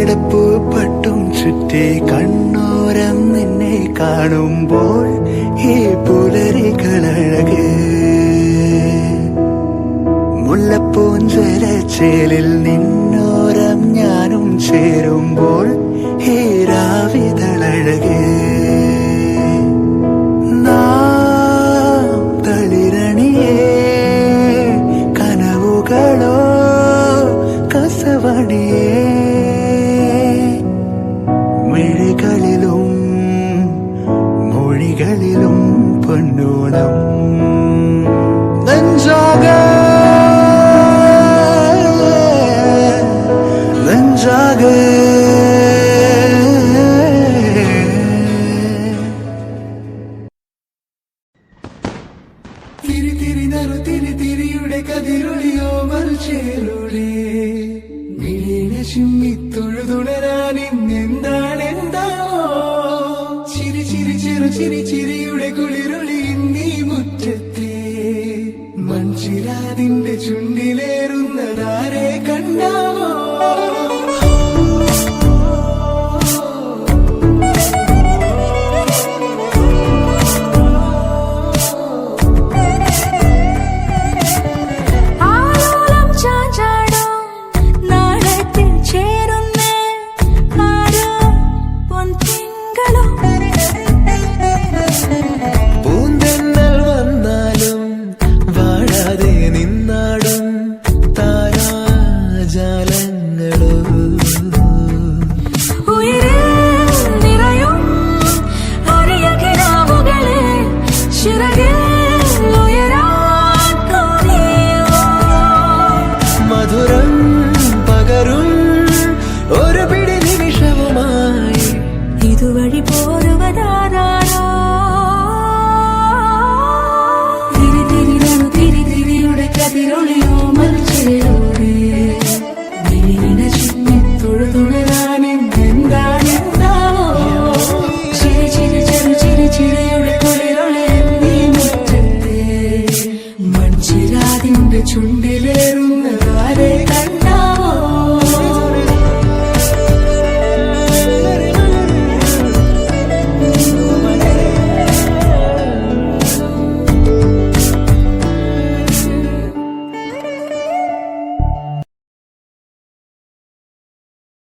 മേടപ്പൂ പട്ടും ചുറ്റി കണ്ണോരം നിന്നെ കാണുമ്പോൾ ഈ പുലരികളഴക് മുല്ലപ്പൂഞ്ചരച്ചേലിൽ നിന്നോരം ഞാനും ചേരുമ്പോൾ ഹേ രാവിതളഴക് പൊന്നോണം നെഞ്ചാക. നെഞ്ചാക. തിരി തിരി നറു തിരി തിരിയുടെ കതിരൊളിയോ മറിച്ചേരുളേ ചിരി ചിരിയുടെ കുളിരൊളി നീ മുറ്റത്തെ മൺചിരാതിന്റെ ചുണ്ടിലേറുന്നതാരെ തോന്നിയോ? മധുരം പകരും ഒരു പിടി നിമിഷവുമായി ഇതുവഴി പോരുവതാരോ തിരി തിരി നടു തിരി കതിരൊളിയോ അതിന്റെ ചുണ്ടിലേറുന്നതാരെ കണ്ട?